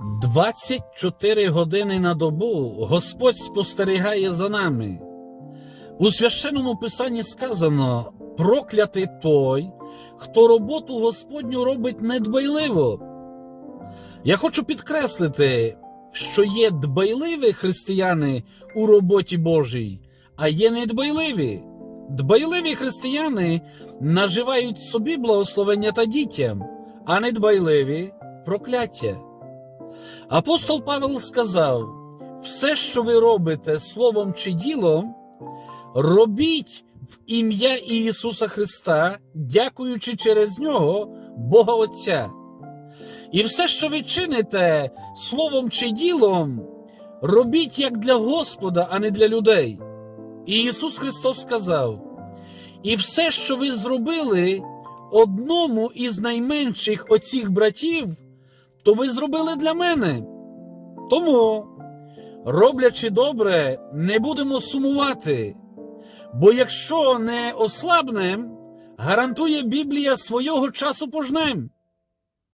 24 години на добу Господь спостерігає за нами. У священному писанні сказано: проклятий той, хто роботу Господню робить недбайливо. Я хочу підкреслити, що є дбайливі християни у роботі Божій, а є недбайливі. Дбайливі християни наживають собі благословення та дітям, а недбайливі прокляття. Апостол Павел сказав: все, що ви робите словом чи ділом, робіть в ім'я Ісуса Христа, дякуючи через нього Бога Отця. І все, що ви чините словом чи ділом, робіть як для Господа, а не для людей. І Ісус Христос сказав: І все, що ви зробили одному із найменших оцих братів, то ви зробили для мене. Тому, роблячи добре, не будемо сумувати. Бо якщо не ослабнем, гарантує Біблія свого часу пожнем.